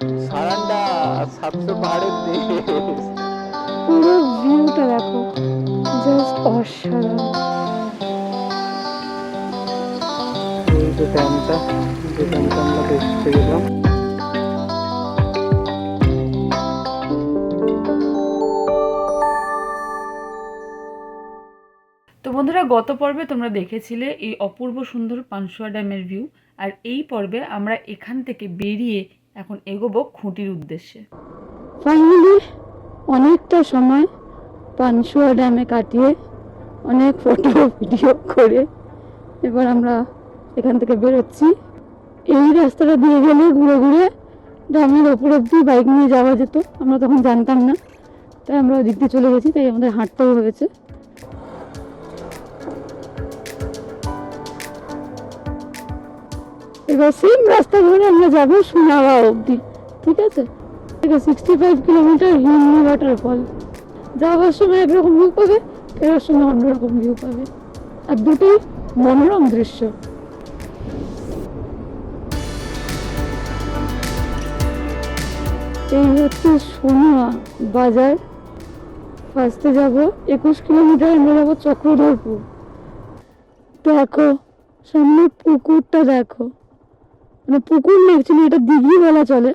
সারান্ডা সাতশো পাহাড়ের দেশ পুরো ভিউটা দেখো জাস্ট অসাধারণ। যে ড্যামটা যে ড্যামটা আমরা দেখতে গেলাম। তো বন্ধুরা গত পর্বে তোমরা দেখেছিলে এই অপূর্ব সুন্দর পানসুয়া ড্যামের ভিউ আর এই পর্বে আমরা এখান থেকে বেরিয়ে এখন এগোবো খুঁটির উদ্দেশ্যে। ফাইনালি অনেকটা সময় পানসুয়া ড্যামে কাটিয়ে অনেক ফটো ভিডিও করে এবার আমরা এখান থেকে বেরোচ্ছি। এই রাস্তাটা দিয়ে গেলে ঘুরে ঘুরে ড্যামের ওপর অব্দি বাইক নিয়ে যাওয়া যেত, আমরা তখন জানতাম না, তাই আমরা ওদিক দিয়ে চলে গেছি, তাই আমাদের হাঁটতেও হয়েছে। এবার সেম রাস্তা ধরে আমরা যাব সোনাবা অবধি, ঠিক আছে? Sixty five kilometre Hirni waterfall যাওয়ার সময় একরকম ভিউ পাবে, ফেরার সময় অন্যরকম ভিউ পাবে। আর দুটোই মনোরম দৃশ্য। এই হচ্ছে সোনুয়া বাজার। ফার্স্টে যাব, একুশ কিলোমিটার আমরা যাব চক্রধরপুর। দেখো, সামনে পুকুরটা দেখো। মানে পুকুর না অ্যাকচুয়ালি এটা দিঘি বলা চলে।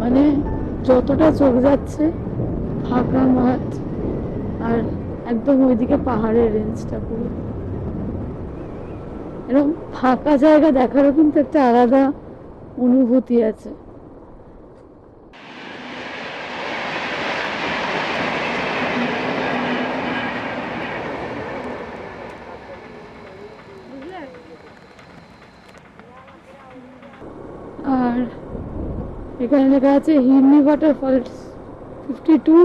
মানে যতটা চোখ যাচ্ছে, ফাঁকা মাঠ, আর একদম ওইদিকে পাহাড়ের রেঞ্জটা পুরো। এরকম ফাঁকা জায়গা দেখারও কিন্তু একটা আলাদা অনুভূতি আছে। আর এখানে লেখা আছে Hirni waterfalls fifty two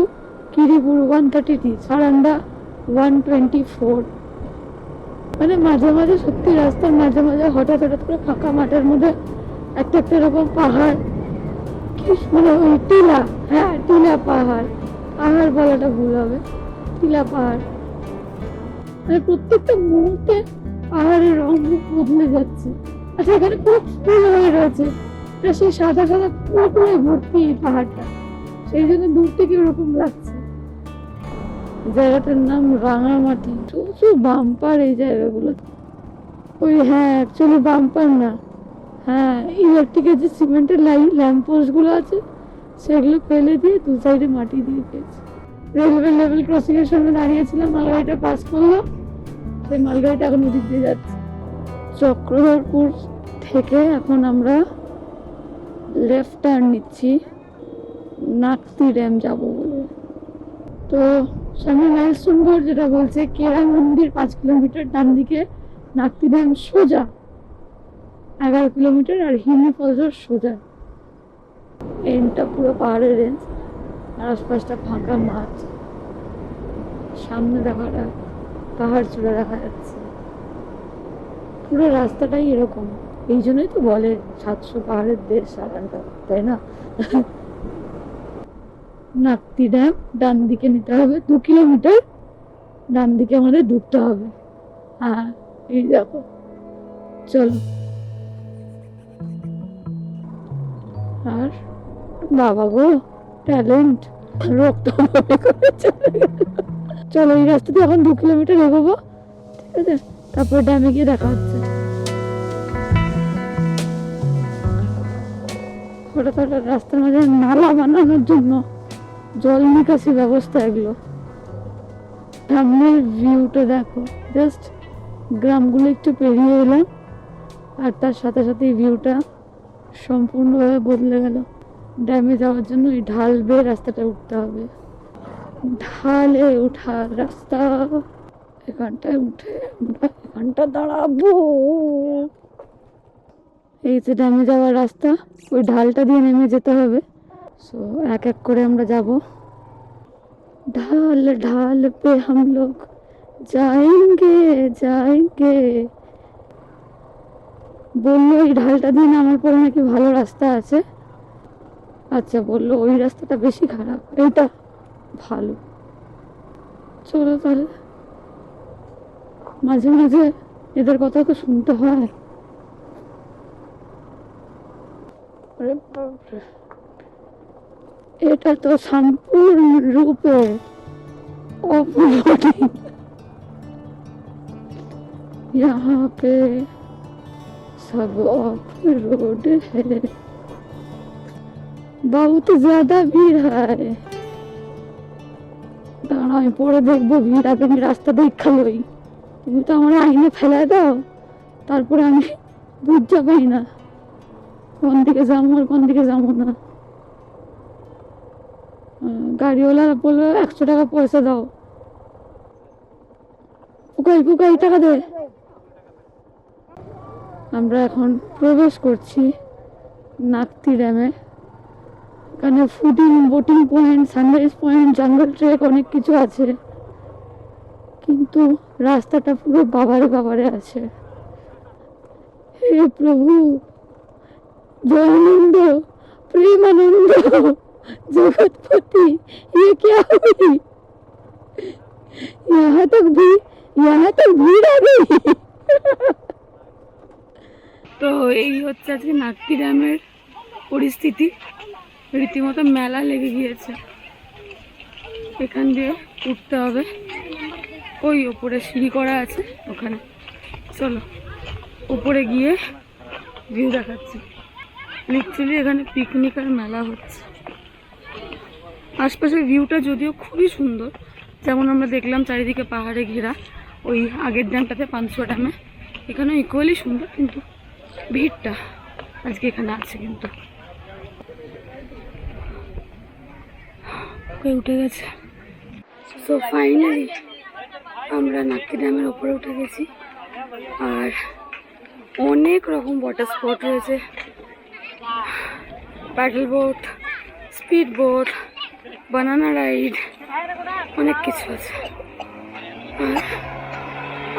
Kiriburu one thirty three Saranda one twenty four মানে মাঝে মাঝে সত্যি রাস্তার মাঝে মাঝে হঠাৎ হঠাৎ করে ফাঁকা মাঠের মধ্যে একটা একটা এরকম পাহাড়। কি মানে ওই টিলা হ্যাঁ টিলা পাহাড়। পাহাড় বলাটা ভুল হবে। টিলা পাহাড়। মানে প্রত্যেকটা মুহূর্তে পাহাড়ের রং বদলে যাচ্ছে। আচ্ছা এখানে খুব ফুল হয়ে রয়েছে। সেই সাদা সাদা পুরোপুরি ভর্তি পাহাড়টা। সেই জন্য দূর থেকে ওরকম লাগছে। জায়গাটার নাম রাঙামাটি। প্রচুর বাম্পার এই জায়গাগুলো। ওই হ্যাঁ অ্যাকচুয়ালি বাম্পার না। হ্যাঁ ইলেকট্রিকের যে সিমেন্টের লাইন ল্যাম্প পোস্টগুলো আছে, সেগুলো ফেলে দিয়ে দু সাইডে মাটি দিয়ে দিয়েছে। রেলওয়ে লেভেল ক্রসিং এর সামনে দাঁড়িয়েছিলাম, মালগাড়িটা পাস করল সেই মালগাড়িটা এখন ওদিক দিয়ে যাচ্ছে। চক্রধরপুর থেকে এখন আমরা লেফট টার্ন নিচ্ছি। নাকতি ড্যাম যাব বলে। তো সামনে লালসুন্দর যেটা বলছে কেরা মন্দির পাঁচ কিলোমিটার ডান দিকে নাকতি ড্যাম সোজা। এগারো কিলোমিটার আর হিমি ফলসর সোজা। এনটা পুরো পাহাড়ের রেঞ্জ আর আশপাশটা ফাঁকা মাঠ। সামনে দেখাটা পাহাড় চূড়া দেখা যাচ্ছে। পুরো রাস্তাটাই এরকম। এই জন্যই তো বলে সাতশো পাহাড়ের দেশ সারানটা তাই না? নাকতি ড্যাম, ডান দিকে নিতে হবে দু কিলোমিটার, ডান দিকে আমাদের ঢুকতে হবে। হ্যাঁ এই দেখো। চলো। আর বাবা গো ট্যালেন্ট রক্ত চলে, এই রাস্তা দিয়ে এখন দু কিলোমিটার এগোবো। ঠিক আছে? তারপর ড্যামে গিয়ে দেখা হচ্ছে। তো একটা রাস্তার মাঝে নালা বানানোর জন্য জল নিকাশি ব্যবস্থা এগুলো। সামনের ভিউটা দেখো জাস্ট গ্রামগুলো একটু পেরিয়ে এলাম, আর তার সাথে সাথে এই ভিউটা সম্পূর্ণভাবে বদলে গেল। ড্যামে যাওয়ার জন্য এই ঢাল বেয়ে রাস্তাটা উঠতে হবে। ঢালে ওঠার রাস্তা, এখানটায় উঠে আমরা এখানটা দাঁড়াবো। এই যে ড্যামে যাওয়ার রাস্তা, ওই ঢালটা দিয়ে নেমে যেতে হবে। সো এক এক করে আমরা যাব। ঢাল ঢাল পে হাম লোক যাইগে যাইগে বলল ওই ঢালটা দিয়ে আমার পরে নাকি ভালো রাস্তা আছে। আচ্ছা বলল, ওই রাস্তাটা বেশি খারাপ। এইটা ভালো। চলো তাহলে। মাঝে মাঝে এদের কথা তো শুনতে হয়। আরে এটা তো সম্পূর্ণরূপে অপরিণতি यहाँ पे सब ऑफ रोड है बहुत ज्यादा ভিড় है দাঁড়া আমি পরে দেখবো ভিড় আগে আমি রাস্তা দেখা লই তুমি তো আমার আইনে ফেলায় দাও তারপরে আমি বুঝতে পাই না কোন দিকে যাবো আর কোন দিকে যাবো না আহ, গাড়িওয়ালা বলল, একশো টাকা পয়সা দাও। পুকাই পুকাই টাকা দে। আমরা এখন প্রবেশ করছি নাকতি ড্যামে। এখানে fooding, boating point, sunrise point, jungle trek, অনেক কিছু আছে। কিন্তু রাস্তাটা পুরো বাবারে বাবারে আছে। হে প্রভু জয়ানন্দ প্রেমানন্দ। जगतपति ये क्या हुई यहाँ तक भी यहाँ तक भीड़ आ गई তো এই হচ্ছে আজকে নাগটি ড্যামের পরিস্থিতি রীতিমতো মেলা লেগে গিয়েছে এখান দিয়ে উঠতে হবে ওই ওপরে সিঁড়ি করা আছে ওখানে চলো উপরে গিয়ে ভিউ দেখাচ্ছি লিটারালি এখানে পিকনিক আর মেলা হচ্ছে আশপাশের ভিউটা যদিও খুবই সুন্দর, যেমন আমরা দেখলাম চারিদিকে পাহাড়ে ঘেরা, ওই আগের ড্যামটাতে পাঁচশো ড্যামে এখানেও ইকুয়ালি সুন্দর, কিন্তু ভিড়টা আজকে এখানে আছে কিন্তু। উঠে গেছে। সো ফাইনালি আমরা নাক্কি ড্যামের ওপরে উঠে গেছি। আর অনেক রকম ওয়াটার স্পট রয়েছে। Paddle boat speed boat banana ride অনেক কিছু আছে। আর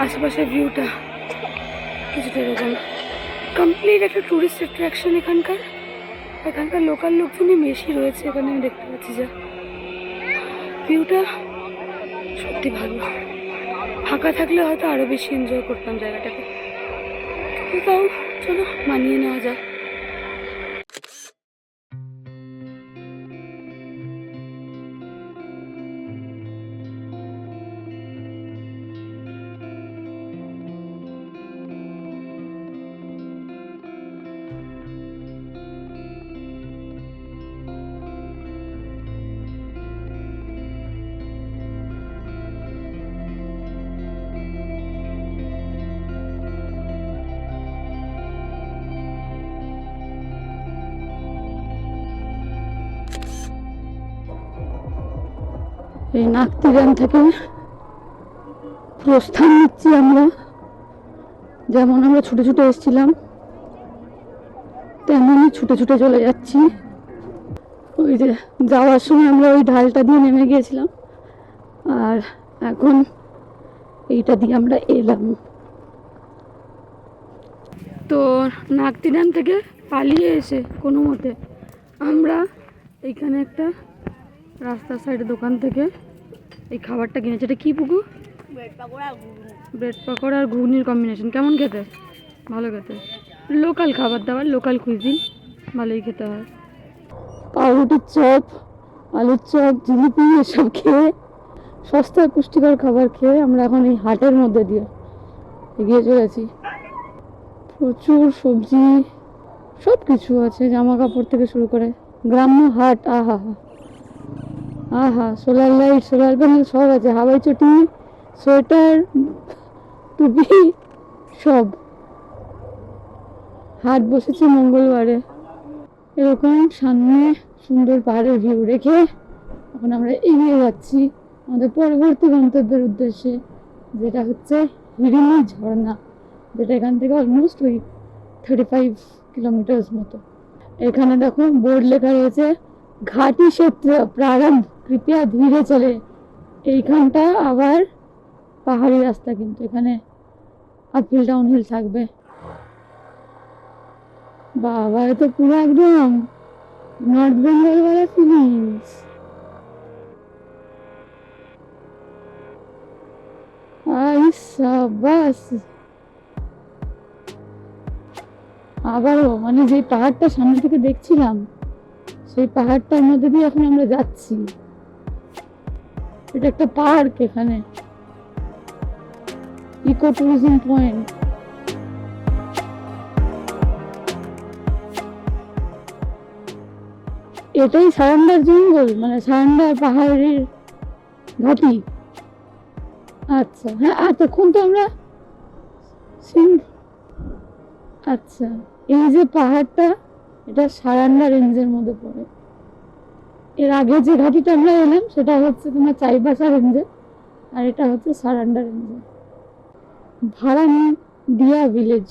আশেপাশের ভিউটা কিছুটা এরকম। কমপ্লিট একটা টুরিস্ট অ্যাট্রাকশন এখানকার। এখানকার লোকাল লোকজনই বেশি রয়েছে এখানে, আমি দেখতে পাচ্ছি যা। ভিউটা সত্যি ভালো। ফাঁকা থাকলে হয়তো আরও বেশি এনজয় করতাম জায়গাটাকে। তাও চলো, মানিয়ে নেওয়া যায় এই নাকতি থেকে প্রস্থান নিচ্ছি আমরা। যেমন আমরা ছুটে ছুটে এসেছিলাম, তেমনই ছুটে ছুটে চলে যাচ্ছি। ওই যে যাওয়ার সময় আমরা ওই ঢালটা দিয়ে নেমে গিয়েছিলাম, আর এখন এইটা দিয়ে আমরা এলাম। তো নাকতি ড্যাম থেকে পালিয়ে এসে কোনো মতে আমরা এইখানে একটা রাস্তার সাইডে দোকান থেকে এই খাবারটা কিনেছে এটা কি পুকু? ব্রেড পাকোড়া আর ঘুগনির কম্বিনেশন কেমন খেতে? ভালো খেতে। লোকাল খাবার দাবার লোকাল কুইজিন ভালোই খেতে হয়। পাউরুটির চপ আলুর চপ জিলিপি এসব খেয়ে সস্তায় পুষ্টিকর খাবার খেয়ে আমরা এখন এই হাটের মধ্যে দিয়ে এগিয়ে চলেছি। প্রচুর সবজি সব কিছু আছে জামা কাপড় থেকে শুরু করে গ্রাম্য হাট আহা হা আহা সোলার লাইট সোলার প্যানেল সব আছে। হাওয়াই চটি সোয়েটার টুপি, সব। হাট বসেছে মঙ্গলবারে। এরকম সামনে সুন্দর পাহাড়ের ভিউ রেখে এখন আমরা এগিয়ে যাচ্ছি আমাদের পরবর্তী গন্তব্যের উদ্দেশ্যে, যেটা হচ্ছে হিরিনি ঝর্ণা, যেটা এখান থেকে অলমোস্ট ওই থার্টি ফাইভ কিলোমিটার্স মতো। এখানে দেখো বোর্ড লেখা রয়েছে ঘাটি ক্ষেত্র প্রারম্ভ। কৃপয়া ধীরে চলে। এইখানটা আবার পাহাড়ি রাস্তা কিন্তু। এখানে আপহিল ডাউন হিল থাকবে। বাবা তো পুরো একদম নর্থ বেঙ্গল वाला ফিলিংস আই সাবাস আবারও মানে যে পাহাড়টা সামনে থেকে দেখছিলাম সেই পাহাড়টার মধ্যে দিয়ে এখন আমরা যাচ্ছি, এটা একটা পার্ক এখানে। Eco tourism point. এটাই সারান্ডার জঙ্গল মানে সারান্ডার পাহাড়ের ঘাটি। আচ্ছা হ্যাঁ এতক্ষণ তো আমরা আচ্ছা এই যে পাহাড়টা এটা সারান্ডা রেঞ্জের মধ্যে পড়ে। এর আগে যে ঘাটিটা আমরা এলাম, সেটা হচ্ছে তোমার চাইবাসা রেঞ্জে আর এটা হচ্ছে সারান্ডা রেঞ্জে ভাড়ান দিয়া ভিলেজ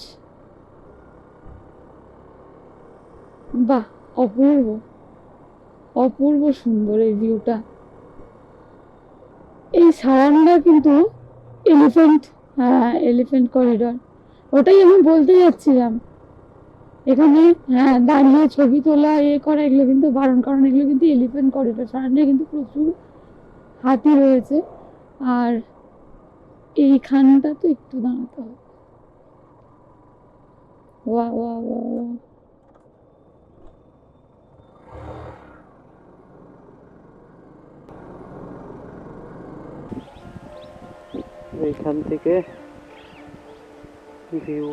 বাহ, অপূর্ব। অপূর্ব সুন্দর এই ভিউটা এই সারান্ডা কিন্তু এলিফেন্ট হ্যাঁ এলিফেন্ট করিডর ওটাই আমি বলতে যাচ্ছিলাম। এখানে হ্যাঁ দাঁড়িয়ে ছবি তোলা, এ করা, এগুলো কিন্তু বারণ কারণ এগুলো কিন্তু এলিফ্যান্ট করিডর সারান্ডায় কিন্তু প্রচুর হাতি রয়েছে। আর এইখানটা তো একটু দাঁড়াতে হবে। এইখান থেকে ভিউ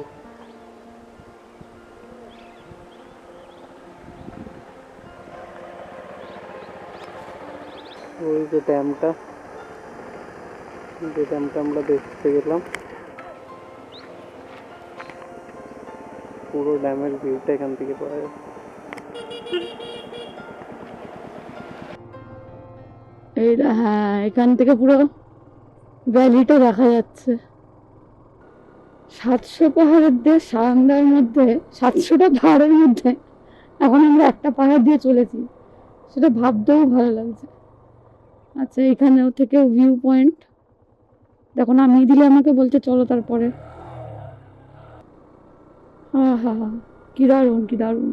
ওই যে ড্যামটা যে ড্যামটা আমরা দেখতে গেলাম। পুরো ড্যামের ভিউটা এখান থেকে পাওয়া যায় এইটা হ্যাঁ এখান থেকে পুরো ভ্যালিটা দেখা যাচ্ছে। সাতশো পাহাড়ের দেশ সারাঙ্গার মধ্যে, সাতশোটা পাহাড়ের মধ্যে। এখন আমরা একটা পাহাড় দিয়ে চলেছি। সেটা ভাবতেও ভালো লাগছে। আচ্ছা এখানেও থেকে ভিউ পয়েন্ট দেখো আমি দিলে আমাকে বলছে, চলো তারপরে। হ্যাঁ হ্যাঁ হ্যাঁ কি দারুণ কি দারুণ।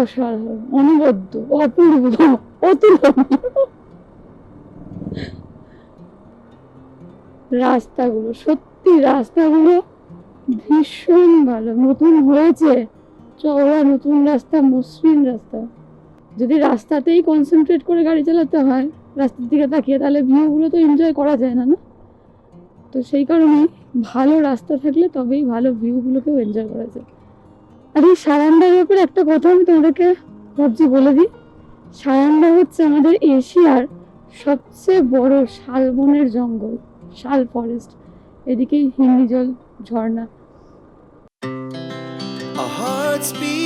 অসাধারণ, অনবদ্য, অপূর্ব, অতুলনীয়। রাস্তাগুলো, সত্যি রাস্তাগুলো ভীষণ ভালো। নতুন হয়েছে। চওড়া নতুন রাস্তা, মসৃণ রাস্তা। যদি রাস্তাতেই কনসেন্ট্রেট করে গাড়ি চালাতে হয়, রাস্তার দিকে তাকিয়ে, তাহলে ভিউগুলো তো এনজয় করা যায় না না? তো সেই কারণে ভালো রাস্তা থাকলে তবেই ভালো ভিউগুলোকেও এনজয় করা যায়। আর এই সারান্ডার ব্যাপারে একটা কথা আমি তোমাদেরকে ভাবছি বলে দিই। সায়ান্ডা হচ্ছে আমাদের এশিয়ার সবচেয়ে বড় শালবনের জঙ্গল, শাল ফরেস্ট এদিকেই ঝর্ণা। Our hearts beat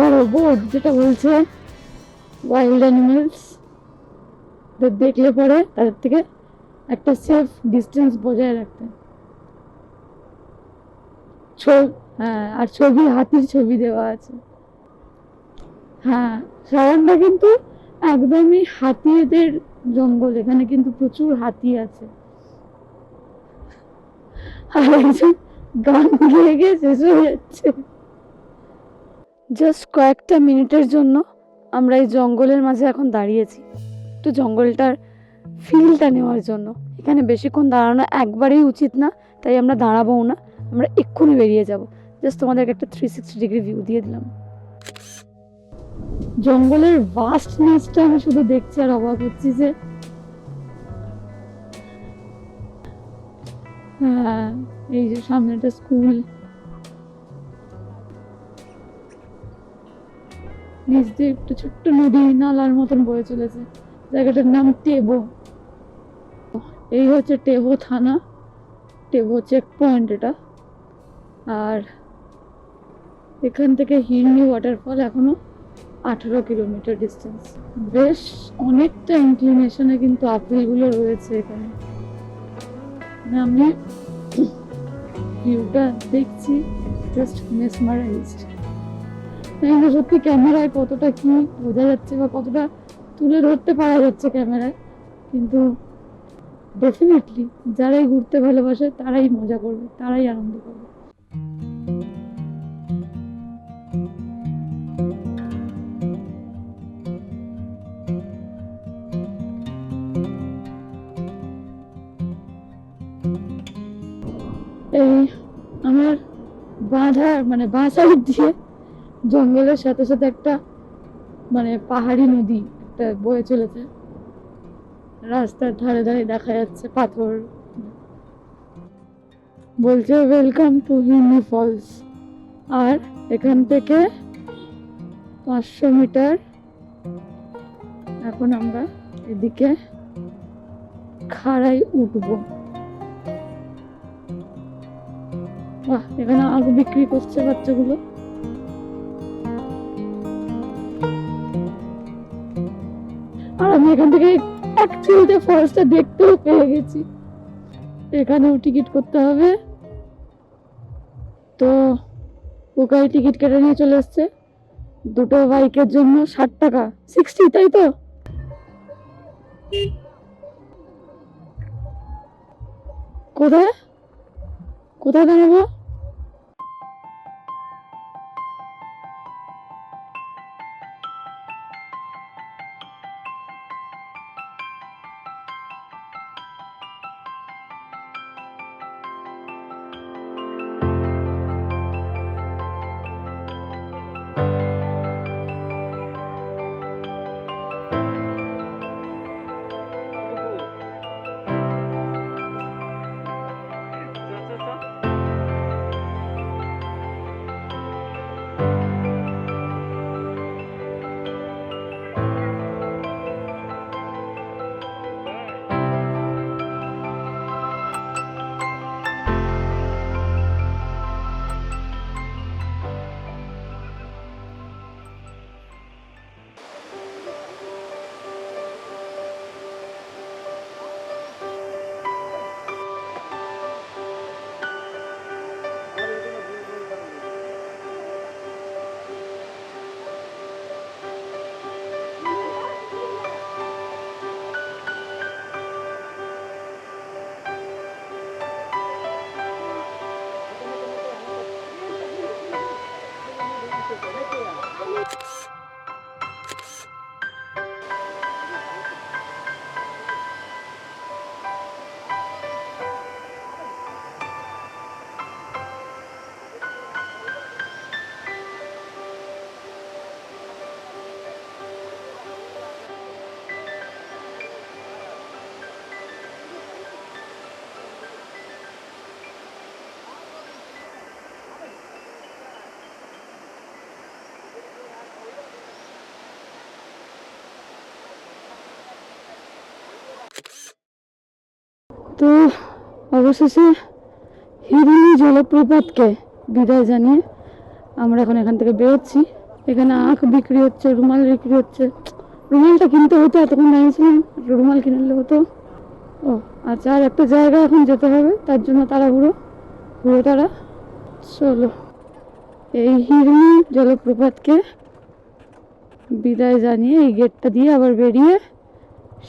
আবার বোর্ড যেটা বলছে ওয়াইল্ড অ্যানিমেলস দেখলে পরে তাদের থেকে একটা সেফ ডিস্টেন্স বজায় রাখতে। হ্যাঁ আর ছবি, হাতির ছবি দেওয়া আছে। হ্যাঁ সারানটা কিন্তু একদমই হাতিদের জঙ্গল, এখানে কিন্তু প্রচুর হাতি আছে। আর একজন গান গেয়ে গিয়ে শেষ হয়ে যাচ্ছে। জাস্ট কয়েকটা মিনিটের জন্য আমরা এই জঙ্গলের মাঝে এখন দাঁড়িয়েছি। একটু জঙ্গলটার ফিলটা নেওয়ার জন্য। এখানে বেশিক্ষণ দাঁড়ানো একবারেই উচিত না, তাই আমরা দাঁড়াবোও না। আমরা এক্ষুনি বেরিয়ে যাব। জাস্ট তোমাদেরকে একটা থ্রি সিক্সটি ডিগ্রি ভিউ দিয়ে দিলাম। জঙ্গলের ভাস্টনেসটা আমি শুধু দেখছি আর অবাক হচ্ছি যে হ্যাঁ এই যে সামনে একটা স্কুল নিচ দিয়ে একটা ছোট্ট নদী নালার মতন বয়ে চলেছে। জায়গাটার নাম টেবো। এই হচ্ছে টেবো থানা। টেবো চেক পয়েন্ট এটা। আর এখান থেকে হিরনি ওয়াটারফল এখনও আঠেরো কিলোমিটার ডিস্টেন্স বেশ অনেকটা ইনক্লিনেশনে কিন্তু আপেলগুলো রয়েছে এখানে। মানে আমি ভিউটা দেখছি জাস্ট মেসমারাইজড সত্যি ক্যামেরায় কতটা কি বোঝা যাচ্ছে বা কতটা তুলে ধরতে পারা যাচ্ছে ক্যামেরায়, কিন্তু ডেফিনেটলি যারাই ঘুরতে ভালোবাসে তারাই মজা করবে, তারাই আনন্দ করবে। এই আমার বাঁধা মানে বাঁ দিয়ে জঙ্গলের সাথে সাথে একটা মানে পাহাড়ি নদী একটা বয়ে চলেছে। রাস্তার ধারে ধারে দেখা যাচ্ছে পাথর। বলছে ওয়েলকাম টু হিমি ফলস আর এখান থেকে পাঁচশো মিটার। এখন আমরা এদিকে খাড়াই উঠবো। বাহ, এখানে আলু বিক্রি করছে বাচ্চাগুলো। এখান থেকে অ্যাকচুয়ালিতে ফরেস্টটা দেখতেও পেয়ে গেছি। এখানেও টিকিট করতে হবে। তো ওকাই টিকিট কেটে নিয়ে চলে এসছে। দুটো বাইকের জন্য ষাট টাকা। সিক্সটি তাই তো? কোথায়? কোথায় দাঁড়াবো? que তো অবশেষে হিরুনি জলপ্রপাতকে বিদায় জানিয়ে আমরা এখন এখান থেকে বেরোচ্ছি। এখানে আখ বিক্রি হচ্ছে, রুমাল বিক্রি হচ্ছে। রুমালটা কিনতে হতো, এতক্ষণ দাঁড়িয়েছিলাম রুমাল কিনে নিলে হতো। ও আচ্ছা আর একটা জায়গা এখন যেতে হবে, তার জন্য তারা তাড়াহুড়ো ঘুরে তারা চলো, এই হিরুনি জলপ্রপাতকে বিদায় জানিয়ে এই গেটটা দিয়ে আবার বেরিয়ে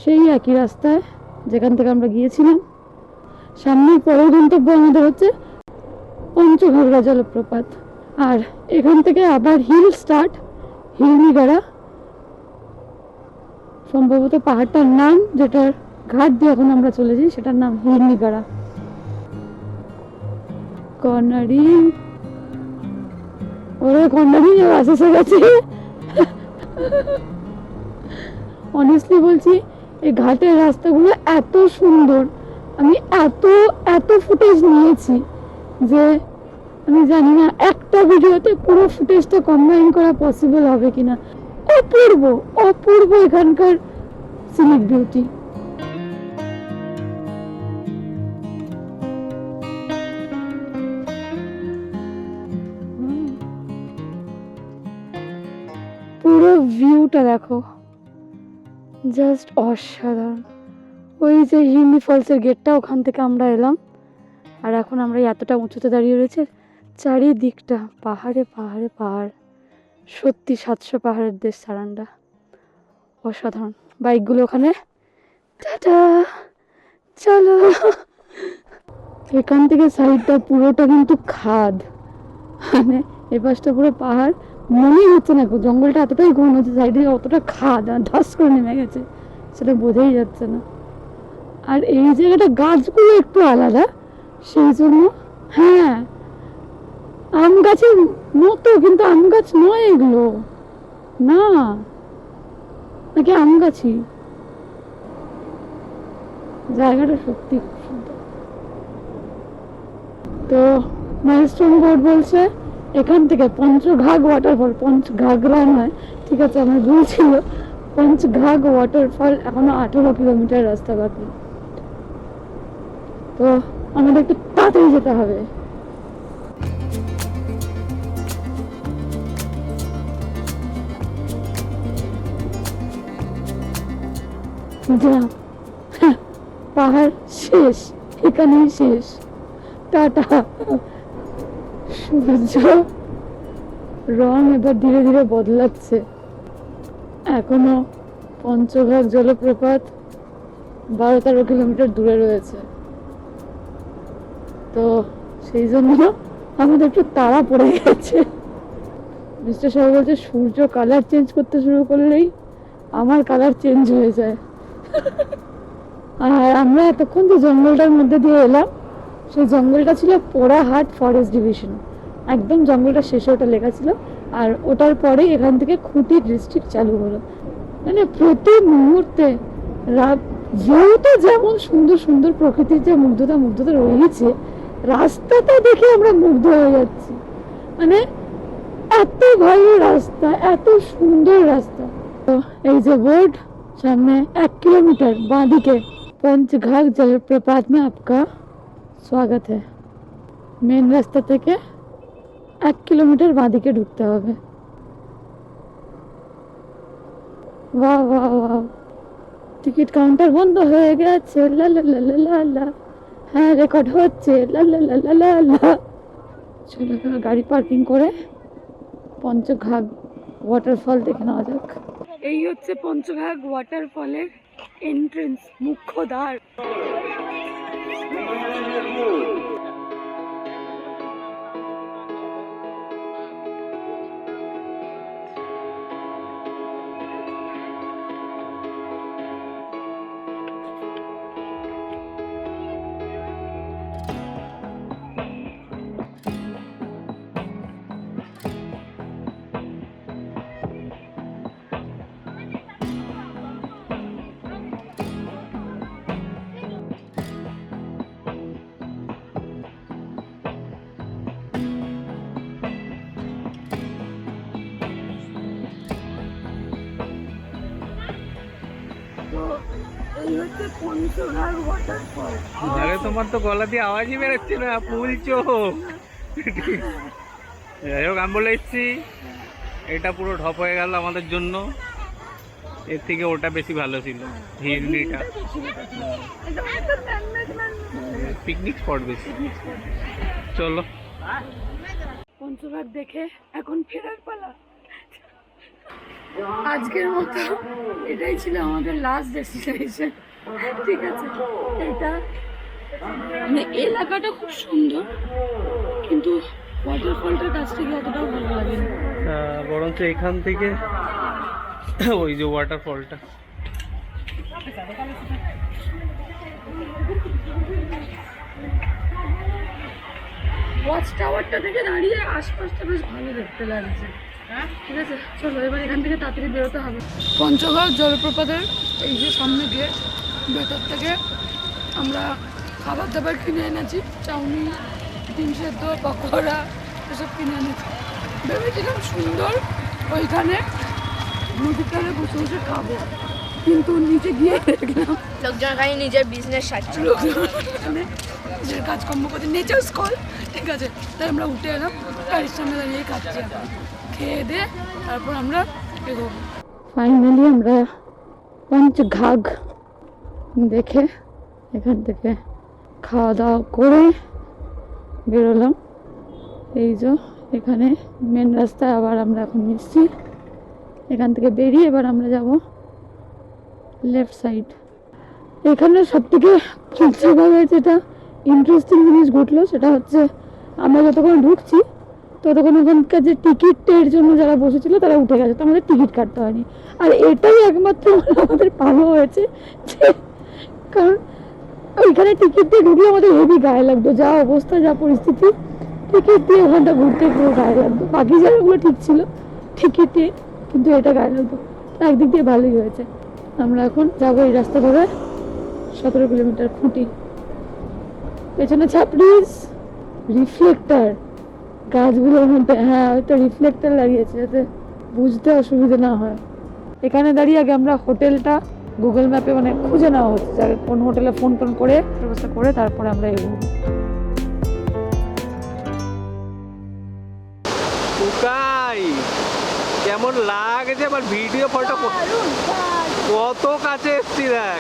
সেই একই রাস্তায় যেখান থেকে আমরা গিয়েছিলাম সামনের পরের গন্তব্য আমাদের হচ্ছে পঞ্চগড়া জলপ্রপাত আর এখান থেকে আবার হিল স্টার্ট হিলনিগাড়া সম্ভবত পাহাড়টার নাম যেটার ঘাট দিয়ে এখন আমরা চলেছি সেটার নাম হিলনিগাড়া কর্নারিং ওরা কর্নারি বাস এসে গেছে। অনেস্টলি বলছি, এই ঘাটের রাস্তাগুলো এত সুন্দর। আমি এত এত ফুটেজ নিয়েছি যে আমি জানি না একটা ভিডিওতে পুরো ফুটেজটা কম্বাইন করা পসিবল হবে কিনা। অপূর্ব অপূর্ব এখানকার সিনিক বিউটি পুরো ভিউটা দেখো। জাস্ট অসাধারণ। ওই যে হিন্দি ফলসের গেটটা, ওখান থেকে আমরা এলাম। আর এখন আমরা এতটা উঁচুতে দাঁড়িয়ে রয়েছে, চারিদিকটা পাহাড়ে পাহাড়ে পাহাড়। সত্যি সাতশো পাহাড়ের দেশ সারান্ডা। অসাধারণ। বাইকগুলো ওখানে। টাটা! চলো। এখান থেকে সাইডটা পুরোটা কিন্তু খাদ। মানে এ পাশটা পুরো পাহাড়। মনেই হচ্ছে না জঙ্গলটা এতটাই ঘন হচ্ছে সাইডে অতটা খাদ ধস করে নেমে গেছে। সেটা বোঝাই যাচ্ছে না। আর এই জায়গাটা গাছগুলো একটু আলাদা, সেই জন্য হ্যাঁ আম গাছের মতো, কিন্তু আম গাছ নয় এগুলো। না, নাকি আম গাছই? জায়গাটা সত্যি তো মাইলস্টোন বোর্ড বলছে, এখান থেকে পঞ্চঘাগ ওয়াটারফল পঞ্চঘাগরা নয়, ঠিক আছে, আমার ভুল ছিল। পঞ্চঘাগ ওয়াটারফল এখনও আঠেরো কিলোমিটার রাস্তা বাকি। তো আমাদের একটু তাড়াতাড়ি যেতে হবে। যা হ্যাঁ, পাহাড় শেষ এখানেই শেষ। টাটা। সূর্য রং এবার ধীরে ধীরে বদলাচ্ছে। এখনও পঞ্চঘাট জলপ্রপাত বারো তেরো কিলোমিটার দূরে রয়েছে। তো সেই জন্য আমাদের একটু তাড়া পড়ে গেছে। মিস্টার সাহেব বলছে, সূর্য কালার চেঞ্জ করতে শুরু করলেই আমার কালার চেঞ্জ হয়ে যায়। আর আমরা এতক্ষণ যে জঙ্গলটার মধ্যে দিয়ে এলাম, সেই জঙ্গলটা ছিল পোড়াহাট ফরেস্ট ডিভিশন একদম জঙ্গলটা শেষে ওটা লেখা ছিল। আর ওটার পরে এখান থেকে খুঁটি ডিস্ট্রিক্ট চালু হলো। মানে প্রতি মুহূর্তে রাত যেহেতু যেমন সুন্দর সুন্দর প্রকৃতির যে মুগ্ধতা মুগ্ধতা রয়েছে রাস্তাটা দেখে আমরা মুগ্ধ হয়ে যাচ্ছি মানে এত ভালো রাস্তা এত সুন্দর রাস্তা তো এই যে বোর্ড सामने एक किलोमीटर बांदी पंचघाग जलप्रपात में आपका स्वागत है মেন রাস্তা থেকে এক কিলোমিটার বাঁদিকে ঢুকতে হবে বাহ বাহ বাহ টিকিট কাউন্টার বন্ধ হয়ে গেছে লা লা লা লা লা লা হ্যাঁ রেকর্ড হচ্ছে। চলো গাড়ি পার্কিং করে পঞ্চঘাগ ওয়াটারফল দেখে নেওয়া যাক। এই হচ্ছে পঞ্চঘাগ ওয়াটারফলের এন্ট্রেন্স মুখ্য দ্বার। আরে তোমার তো গলা দিয়ে আওয়াজই বেরোচ্ছে না ফুলছো যাই হোক, আমি বলে এসছি এটা পুরো ঢপ হয়ে গেল আমাদের জন্য। এর থেকে ওটা বেশি ভালো ছিল, হিরনিটা। পিকনিক স্পট বেশি। চলো। দেখে এখন ফেরার পালা। আজকের মতো এটাই ছিল আমাদের লাস্ট ডেস্টিনেশন ঠিক আছে এটা মানে এলাকাটা খুব সুন্দর কিন্তু ওয়াটারফলটার কাছ থেকে অতটাও ভালো লাগে না বরঞ্চ এখান থেকে ওই যে ওয়াটারফলটা ওয়াচ টাওয়ারটা থেকে দাঁড়িয়ে আশপাশটা বেশ ভালো দেখতে লাগছে। ঠিক আছে চলো এবার এখান থেকে তাড়াতাড়ি বেরোতে হবে। পঞ্চগড় জলপ্রপাতের এই যে সামনে গিয়ে ভেতর থেকে আমরা খাবার দাবার কিনে এনেছি চাউমিন ডিম সেদ্ধ পকোড়া এসব কিনে এনেছি। ভেবেছিলাম সুন্দর ওইখানে নদীর ধারে বসে বসে খাব কিন্তু নিচে গিয়ে দেখলাম লোকজন খালি নিজের বিজনেস সাজছে লোকজন নিজের কাজকর্ম করছে নেচার স্কল ঠিক আছে? তাই আমরা উঠে এলাম গাড়ির সামনে দাঁড়িয়ে খাচ্ছি এখন। খেয়ে দিয়ে তারপর আমরা ফাইনালি আমরা পঞ্চঘাগ দেখে এখান থেকে খাওয়া দাওয়া করে বেরোলাম। এই যে এখানে মেন রাস্তায় আবার আমরা এখন এসছি। এখান থেকে বেরিয়ে এবার আমরা যাব লেফট সাইড এখানে সব থেকে যেটা ইন্টারেস্টিং জিনিস ঘটলো, সেটা হচ্ছে আমরা যতক্ষণ ঢুকছি ততক্ষণ ওখানকার যে টিকিটের জন্য যারা বসেছিল তারা উঠে গেছে, তো আমাদের টিকিট কাটতে হয়নি। আর এটাই একমাত্র আমাদের ভালো হয়েছে যে, কারণ ওইখানে টিকিট দিয়ে ঢুকলে আমাদের হেভি গায়ে লাগতো, যা অবস্থা, যা পরিস্থিতি, টিকিট দিয়ে ওখানটা ঘুরতে পুরো গায়ে লাগতো। বাকি জায়গাগুলো ঠিক ছিল, টিকিটে, কিন্তু এটা গায়ে লাগতো। একদিক দিয়ে ভালোই হয়েছে। আমরা এখন যাব এই রাস্তা ধরে সতেরো কিলোমিটার খুঁটি। পেছনে ছাপড়িস রিফ্লেক্টার গাছগুলোর মধ্যে হ্যাঁ হয়তো রিফ্লেক্টার লাগিয়েছে যাতে বুঝতে অসুবিধে না হয়। এখানে দাঁড়িয়ে আগে আমরা হোটেলটা গুগল ম্যাপে মানে খুঁজে নেওয়া হচ্ছে আগে কোন হোটেলে ফোন টোন করে ব্যবস্থা করে তারপরে আমরা এগোবো। কেমন লাগছে আমার ভিডিও ফটো কত কাছে এসছি দেখ।